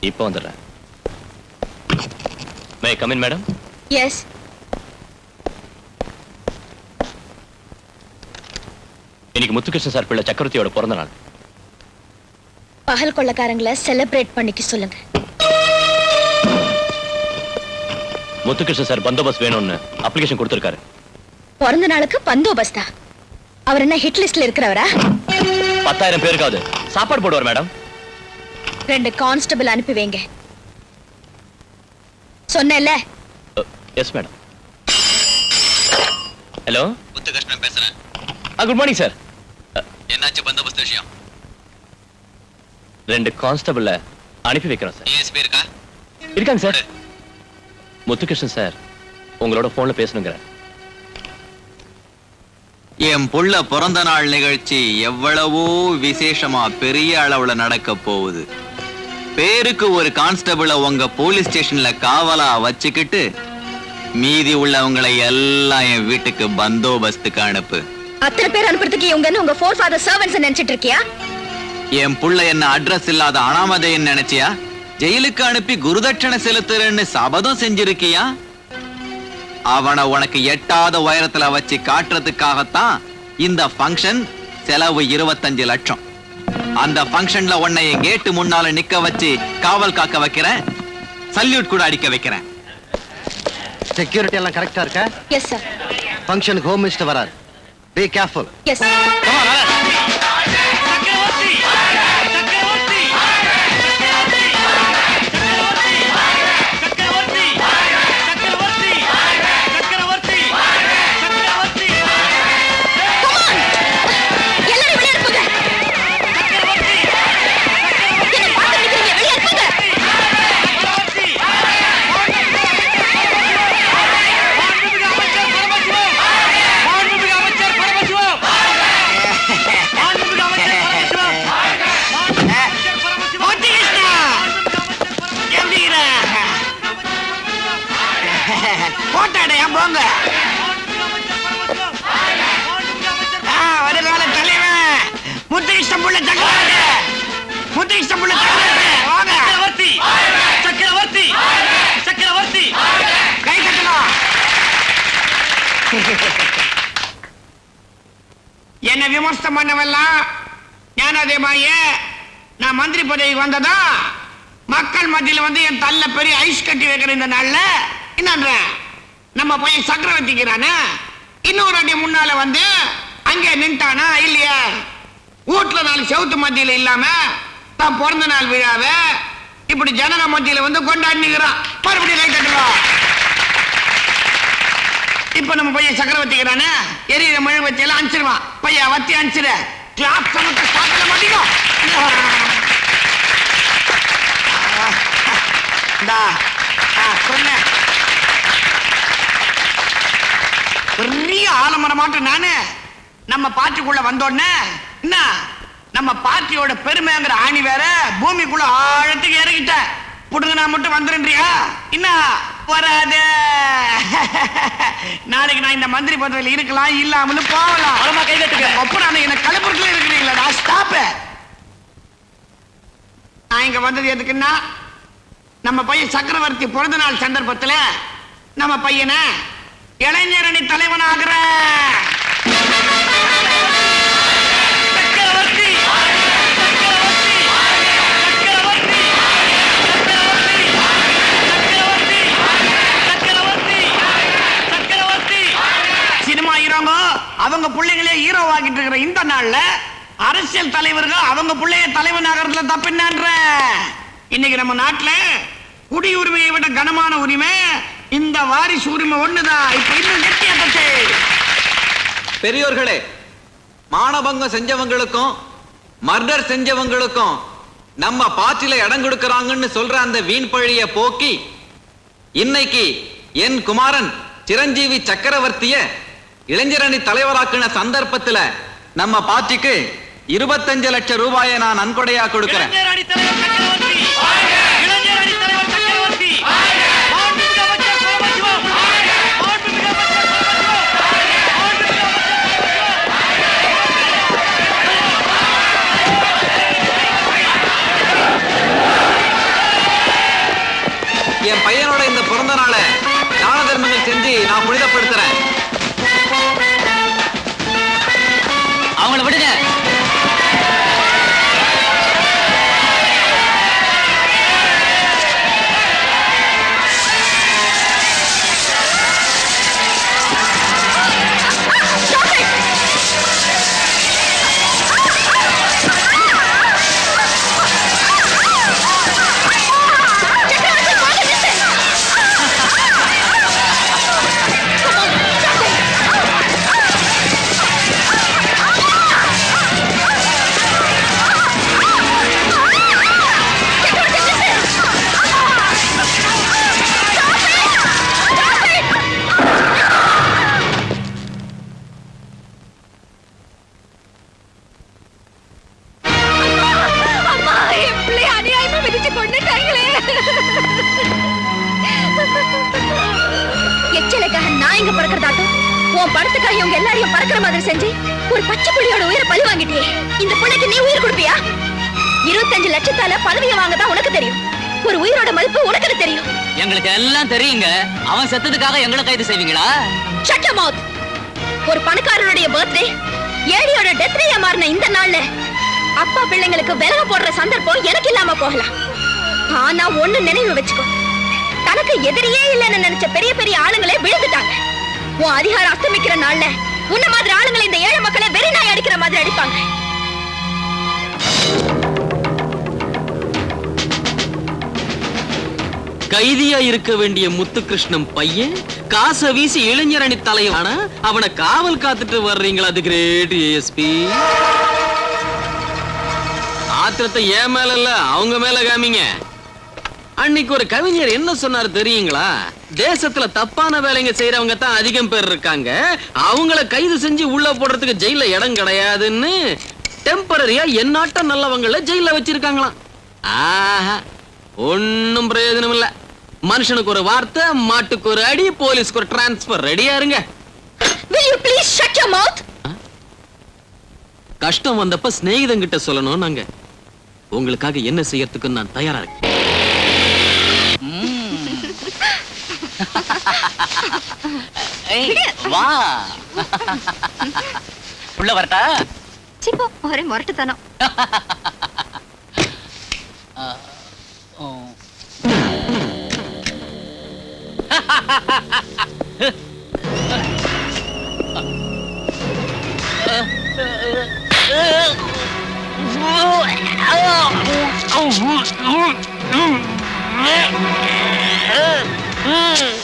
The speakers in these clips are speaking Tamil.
இப்போ வந்துடுறேன். மே கமின் மேடம் எஸ் இன்னைக்கு முத்துகிருஷ்ணன் சார் பிள்ளை சக்கரவர்த்தியோட பிறந்த நாள். பகல் கொள்ளக்காரங்களை செலிப்ரேட் பண்ணிக்க சொல்லுங்க. முத்துகிருஷ்ணன் சார் பந்தோபஸ்த் வேணும்னு அப்ளிகேஷன் கொடுத்திருக்காரு. பிறந்த நாளுக்கு பந்தோபஸ்தா. அவர் என்ன ஹிட் லிஸ்ட்ல இருக்கிறவரா? பத்தாயிரம் பேருக்காவது. சாப்பாடு போடுவார் மேடம் ரெண்டு கான்ஸ்டபிள் அனுப்பி வைங்க சொன்னேன்ல எஸ் மேடம் ஹலோ முத்துகிருஷ்ணன் பேசுறேன். குட் மார்னிங் சார் என்னாச்சு பந்தோபஸ்து விஷயம்? ரெண்டு கான்ஸ்டபிள அனுப்பி வைக்கிறோம் சார் ஏஎஸ்பி இருக்கா? இருக்காங்க சார் முத்துகிருஷ்ணன் சார் உங்களோட போன்ல பேசணுங்கிற என் புள்ள பிறந்த நாள் நிகழ்ச்சி எவ்வளவோ விசேஷமா பெரிய அளவுல நடக்க போகுது. பேருக்கு ஒரு கான்ஸ்டபிள உங்க போலீஸ் ஸ்டேஷன்ல காவலா வச்சுக்கிட்டு மீதி உள்ளவங்களை எல்லாம் என் வீட்டுக்கு பந்தோபஸ்துக்கு அனுப்பு. அத்தனை பேர் அனுப்புறதுக்கு இவங்கன்னு உங்க ஃபோர் ஃபாதர் சர்வன்ஸ் நினைச்சிட்டு இருக்கியா? என் புள்ள என்ன அட்ரஸ் இல்லாத அனாமதைன்னு நினைச்சியா? ஜெயிலுக்கு அனுப்பி குருதட்சணை செலுத்துறேன்னு சபதம் செஞ்சிருக்கியா? அவனை உனக்கு எட்டாத உயரத்துல வச்சு காட்டுறதுக்காகத்தான் இந்த ஃபங்க்ஷன் செலவு இருபத்தஞ்சு லட்சம். அந்த ஃபங்க்ஷன்ல உன்னை என் கேட்டு முன்னால நிக்க வச்சு காவல் காக்க வைக்கிறேன். சல்யூட் கூட அடிக்க வைக்கிறேன். செக்யூரிட்டி எல்லாம் கரெக்டா இருக்கா? எஸ் சார் ஃபங்க்ஷனுக்கு ஹோம் மினிஸ்டர் வரார். பி கேர்ஃபுல் எஸ் விமர்சனம் பண்ணவெல்லாம் ஞானோதயமாயே நான் மந்திரி பதவி வந்ததா? மக்கள் மத்தியில் வந்து என் தள்ள பெரிய ஐஸ் கட்டி வைக்கிற இந்த நாள்ல என்னன்ற? நம்ம பையன் சக்கரவர்த்திக்கிறானே? இன்னொரு அடி முன்னால வந்து அங்கே நின்ட்டானா இல்லையா? வீட்டுல நாலு செவுத்து மத்தியில் இல்லாம தான் பிறந்த நாள் விழாவை இப்படி ஜனங்க மத்தியில் வந்து கொண்டாடினுக்கிறான். மறுபடியும் லைட் கட்டுறான். இப்ப நம்ம பையன் சக்கரவர்த்திக்கிறானே? எரியிற மெழுகுவத்தி எல்லாம் அனுப்பிச்சிருவான் பையன் வத்தி அனுப்பிச்சிரு கிளாப் சமத்தை ஸ்டார்ட்ல மாட்டிக்கும் சொன்னேன் பெரிய ஆலமரமாட்டம் நானு. நம்ம பாட்டிக்குள்ள வந்தோடனே என்ன? நம்ம பாட்டியோட பெருமைங்கிற ஆணி வேற பூமிக்குள்ள ஆழத்துக்கு இறங்கிட்ட புடுங்கனா மட்டும் வந்துருன்றியா? என்ன? வராதே நாளைக்கு நான் இந்த மந்திரி பதவியில் இருக்கலாம் இல்லாமலும் போகலாம். கை ஒப்புறான என்ன கலப்புறத்துல இருக்கிறீங்களா? ஸ்டாப் நான் இங்க வந்தது எதுக்குன்னா நம்ம பையன் சக்கரவர்த்தி பிறந்த நாள் சந்தர்ப்பத்துல நம்ம பையனை இளைஞரணி தலைவனாகிற அவங்க பிள்ளைங்களே ஹீரோ ஆகிட்டு இருக்கிற இந்த நாள்ல அரசியல் தலைவர்கள் அவங்க பிள்ளைய தலைவன் ஆகிறதுல தப்பு இன்னைக்கு நம்ம நாட்டுல குடியுரிமையை விட கனமான உரிமை இந்த வாரிசு உரிமை ஒண்ணுதான். இப்ப இன்னும் கெட்டியாச்சு பெரியோர்களே மானபங்கம் செஞ்சவங்களுக்கும் மர்டர் செஞ்சவங்களுக்கும் நம்ம பாட்டில இடம் கொடுக்கறாங்கன்னு சொல்ற அந்த வீண் பழிய போக்கி இன்னைக்கு என் குமாரன் சிரஞ்சீவி சக்கரவர்த்திய இளைஞரணி தலைவராக்கின சந்தர்ப்பத்துல நம்ம பார்ட்டிக்கு இருபத்தஞ்சு லட்சம் ரூபாயை நான் நன்கொடையா கொடுக்கிறேன். என் பையனோட இந்த பிறந்த நாளை தான தர்மங்கள் செஞ்சு நான் புனிதப்படுத்துறேன். அவங்கள விடுங்க. மிதிச்சு கொண்டுட்டாங்களே. எச்சலுக்காக நான் இங்க பறக்கிறதாட்டும் உன் படத்துக்காக இவங்க எல்லாரையும் பறக்கிற மாதிரி செஞ்சு ஒரு பச்சை புள்ளியோட உயிரை பழி வாங்கிட்டியே. இந்த பிள்ளைக்கு நீ உயிர் கொடுப்பியா? இருபத்தஞ்சு லட்சத்தால பதவியை வாங்கதான் உனக்கு தெரியும். ஒரு உயிரோட மதிப்பு உனக்கு தெரியும். எங்களுக்கு எல்லாம் தெரியுங்க. அவன் செத்ததுக்காக எங்களை கைது செய்வீங்களா? Mouth. ஒரு பணக்காரனுடைய பர்த்டே ஏழையோட டெத் டேயா மாறின இந்த நாள்ல அப்பா பிள்ளைங்களுக்கு விலக போடுற சந்தர்ப்பம் எனக்கு இல்லாம போகலாம். ஆனா ஒண்ணு நினைவு வச்சுக்கோ. தனக்கு எதிரியே இல்லைன்னு நினைச்ச பெரிய பெரிய ஆளுங்களே விழுந்துட்டாங்க. உன் அதிகாரம் அஸ்தமிக்கிற நாள்ல உன்ன மாதிரி ஆளுங்களை இந்த ஏழை மக்களை வெறி நாய் அடிக்கிற மாதிரி அடிப்பாங்க. கைதியா இருக்க வேண்டிய முத்துகிருஷ்ணன் பையன் காச வீசி இளைஞரணி தலைவான? அவனை காவல் காத்துட்டு வர்றீங்களா? அது கிரேட் ஏஎஸ்பி ஆத்திரத்தை ஏன் மேல இல்ல அவங்க மேல காமிங்க. அன்னைக்கு ஒரு கவிஞர் என்ன சொன்னாரு தெரியுங்களா? தேசத்துல தப்பான வேலைங்க செய்யறவங்க தான் அதிகம் பேர் இருக்காங்க. அவங்கள கைது செஞ்சு உள்ள போடுறதுக்கு ஜெயில இடம் கிடையாதுன்னு டெம்பரரியா எந்நாட்டம் நல்லவங்கள ஜெயில வச்சிருக்காங்களாம். ஆஹா ஒண்ணும் பிரயோஜனம் இல்ல. மனுஷனுக்கு ஒரு வார்த்தை மாட்டுக்கு ஒரு அடி போலீஸ்க்கு ஒரு டிரான்ஸ்பர் ரெடியா இருங்க. கஷ்டம் வந்தப்ப சிநேகிதன் கிட்ட சொல்லணும் நாங்க உங்களுக்காக என்ன செய்யறதுக்கு நான் தயாரா இருக்கேன். வா. உள்ள வரட்டா? சிப்போ ஒரே முரட்டுத்தனம். ஓ. நோ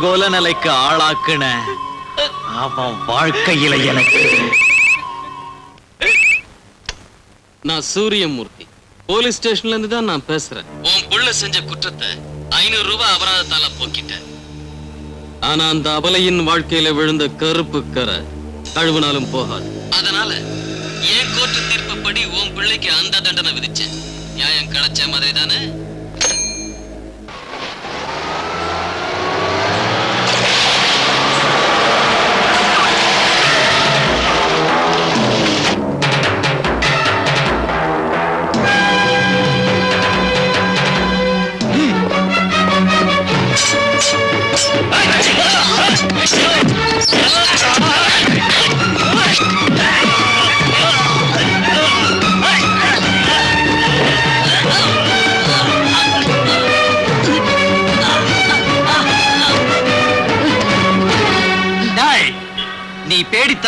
அலங்கோல நிலைக்கு ஆளாக்குன. அவன் வாழ்க்கையில எனக்கு. நான் சூரியமூர்த்தி. போலீஸ் ஸ்டேஷன்ல இருந்து தான் நான் பேசுறேன். உன் புள்ள செஞ்ச குற்றத்தை ஐநூறு ரூபாய் அபராதத்தால போக்கிட்டேன் ஆனா அந்த அபலையின் வாழ்க்கையில விழுந்த கருப்பு கரை கழுவினாலும் போகாது. அதனால என் கோர்ட்டு தீர்ப்புப்படி உன் பிள்ளைக்கு அந்த தண்டனை விதிச்சேன்? நியாயம் கிடைச்ச மாதிரி தானே?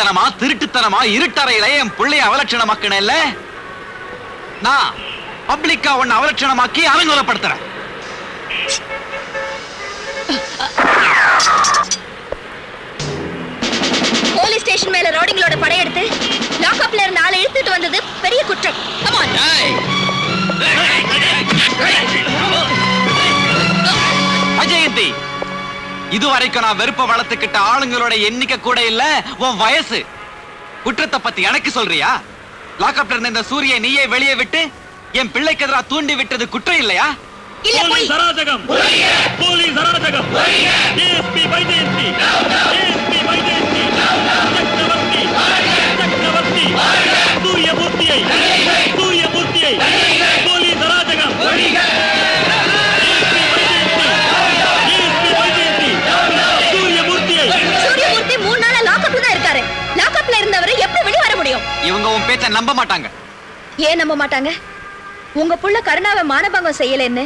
பேடித்தனமா திருட்டுத்தனமா இருட்டறையில என் பிள்ளைய அவலட்சணமாக்கின இல்ல நான் பப்ளிக்கா உன்னை அவலட்சணமாக்கி போலீஸ் ஸ்டேஷன் மேல ரவுடிங்களோட படையெடுத்து இதுவரைக்கும் நான் வெறுப்ப வளர்த்துக்கிட்ட ஆளுங்களோட எண்ணிக்கை கூட இல்ல உன் வயசு. குற்றத்தை பத்தி எனக்கு சொல்றியா? லாக்அப்ல இருந்த இந்த சூரிய நீயே வெளியே விட்டு என் பிள்ளைக்கு எதிராக தூண்டி விட்டது குற்றம் இல்லையா? இல்ல போய். அராஜகம். போலீஸ் அராஜகம். பேச்ச நம்ப மாட்டாங்க. ஏன் நம்ப மாட்டாங்க? உங்க புள்ள கருணாவை மானபங்கம் செய்யலன்னு?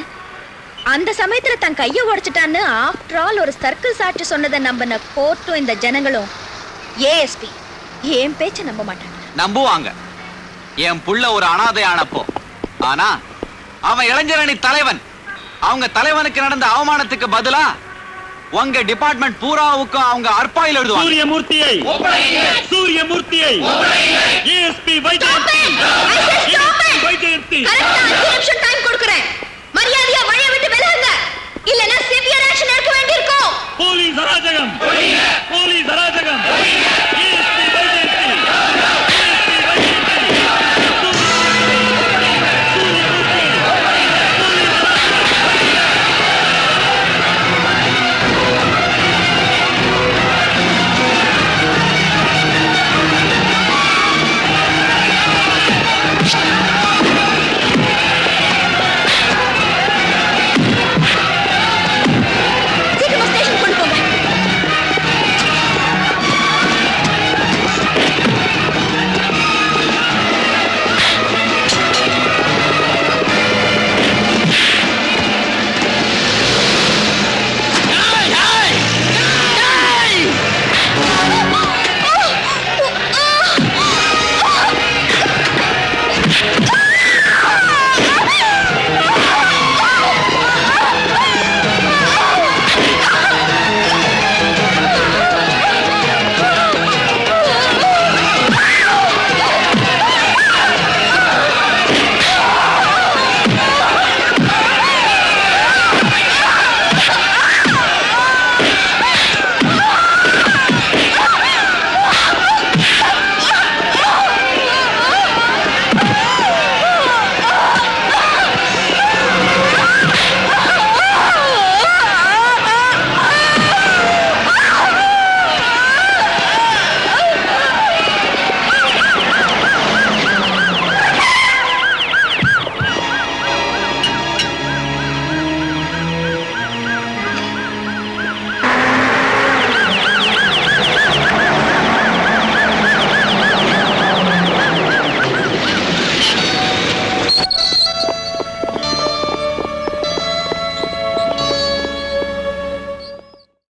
அந்த சமயத்துல தன் கைய உடைச்சிட்டான்னு ஆஃப்டர் ஆல் ஒரு சர்க்கிள் சாட்சி சொன்னதை நம்பின கோர்ட்டும் இந்த ஜனங்களும். ஏஎஸ்பி ஏன் பேச்ச நம்ப மாட்டாங்க? நம்புவாங்க. என் புள்ள ஒரு அனாதை ஆனப்போ ஆனா அவன் இளைஞரணி தலைவன். அவங்க தலைவனுக்கு நடந்த அவமானத்துக்கு பதிலா உங்க டிபார்ட்மெண்ட் பூராவுக்கும் அவங்க அற்பாயில் எழுதுவாங்க. சூரியமூர்த்தியை. சூரியமூர்த்தியை. ஏஎஸ்பி வைஜெயந்தி! வைஜெயந்தி நிமிஷம் டைம் கொடுக்குறேன். மரியாதையா வழிய விட்டு விலகுங்க. இல்லனா சிவியர் ஆக்ஷன் எடுக்க வேண்டியிருக்கும். போலீஸ் அராஜகம். போலீஸ். அராஜகம்.